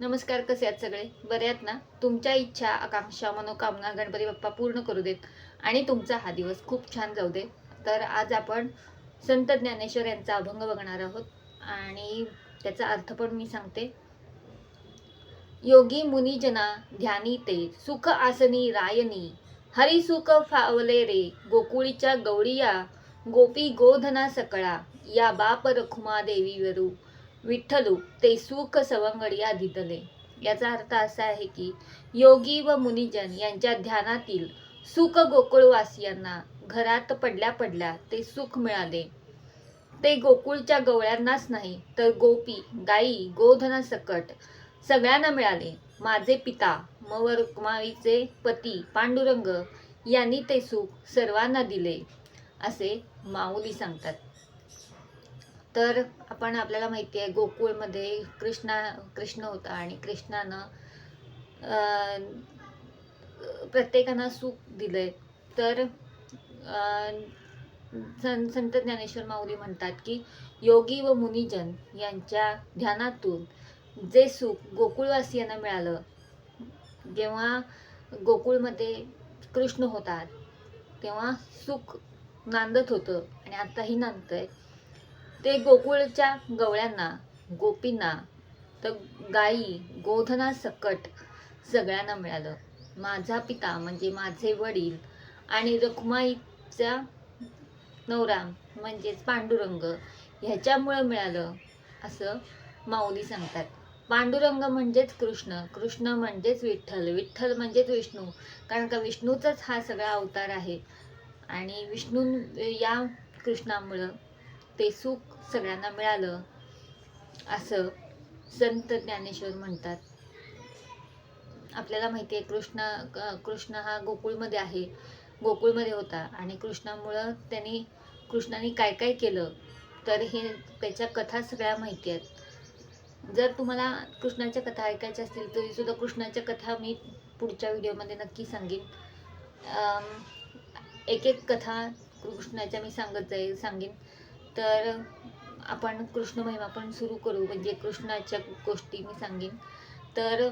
नमस्कार कसे आहात सगळे? बरे आहेत ना? तुमच्या इच्छा आकांक्षा मनोकामना गणपती बाप्पा पूर्ण करू देत आणि तुमचा हा दिवस खूप छान जाऊ दे तर आज आपण संत ज्ञानेश्वर यांचा अभंग बघणार आहोत आणि त्याचा अर्थ पण मी सांगते. योगी मुनिजना ध्यानी ते सुख आसनी रायनी. हरी सुख फावले रे गोकुळीच्या गौडिया गोपी गोधना सकळा या बाप रखुमा देवी वरू. विठ्ठलू ते सुख सवंगडिया दिदले याचा अर्थ असा आहे की योगी व मुनिजन यांच्या ध्यानातील सुख गोकुळवासियांना घरात पडल्या पडल्या ते सुख मिळाले. ते गोकुळच्या गवळ्यांनाच नाही तर गोपी गाई गोधना सकट सगळ्यांना मिळाले. माझे पिता मव रुक्माईचे पती पांडुरंग यांनी ते सुख सर्वांना दिले असे माऊली सांगतात. तर आपण आपल्याला माहिती आहे गोकुळमध्ये कृष्णा कृष्ण होता आणि कृष्णानं प्रत्येकांना सुख दिलंय. तर सं- संत ज्ञानेश्वर माऊली म्हणतात की योगी व मुनिजन यांच्या ध्यानातून जे सुख गोकुळवासियांना मिळालं जेव्हा गोकुळमध्ये कृष्ण होतात तेव्हा सुख नांदत होतं. आणि आत्ताही नांदत आहे ते गोकुळच्या गवळ्यांना गोपींना तर गाई गोधना सकट सगळ्यांना मिळालं. माझा पिता म्हणजे माझे वडील आणि रखुमाईचा नवरा म्हणजेच पांडुरंग ह्याच्यामुळं मिळालं असं माऊली सांगतात. पांडुरंग म्हणजेच कृष्ण कृष्ण म्हणजेच विठ्ठल विठ्ठल म्हणजेच विष्णू कारण का विष्णूचाच हा सगळा अवतार आहे. आणि विष्णू या कृष्णामुळं ते सुख सगळ्यांना मिळालं असं संत ज्ञानेश्वर म्हणतात. आपल्याला माहिती आहे कृष्ण कृष्ण हा गोकुळमध्ये आहे. गोकुळमध्ये होता आणि कृष्णामुळं त्यांनी कृष्णाने काय काय केलं तर हे त्याच्या कथा सगळ्या माहिती आहेत. जर तुम्हाला कृष्णाच्या कथा ऐकायच्या असतील तरी सुद्धा कृष्णाच्या कथा मी पुढच्या व्हिडिओमध्ये नक्की सांगेन. एक एक कथा कृष्णाच्या मी सांगत जाईल सांगेन. तर आपण कृष्ण महिमा पण सुरू करू. म्हणजे कृष्णाच्या गोष्टी मी सांगेन. तर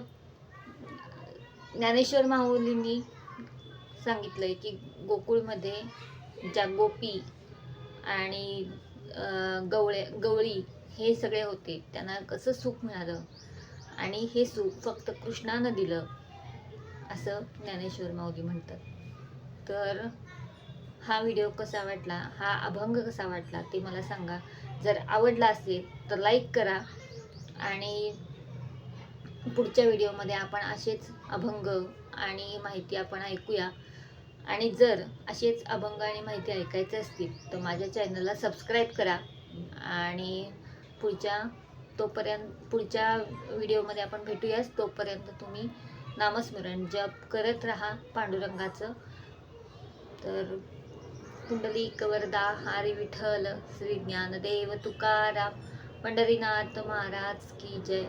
ज्ञानेश्वर माऊलींनी सांगितलंय की गोकुळमध्ये ज्या गोपी आणि गवळे गवळी हे सगळे होते त्यांना कसं सुख मिळालं? आणि हे सुख फक्त कृष्णानं दिलं असं ज्ञानेश्वर माऊली म्हणतात. तर हा व्हिडिओ कसा वाटला? हा अभंग कसा वाटला? ते मला सांगा. जर आवडला असेल तर लाईक करा. आणि पुढच्या व्हिडिओमध्ये आपण असेच अभंग आणि माहिती आपण ऐकूया. आणि जर असेच अभंग आणि माहिती ऐकायचे असतील तर माझ्या चॅनलला सबस्क्राईब करा. आणि पुढच्या तोपर्यंत पुढच्या व्हिडिओमध्ये आपण भेटूयाच. तोपर्यंत तुम्ही नामस्मरण जप करत राहा पांडुरंगाचं. तर कुंडलिक वरदा हरी विठ्ठल श्री ज्ञानदेव तुकाराम पंढरीनाथ महाराज की जय.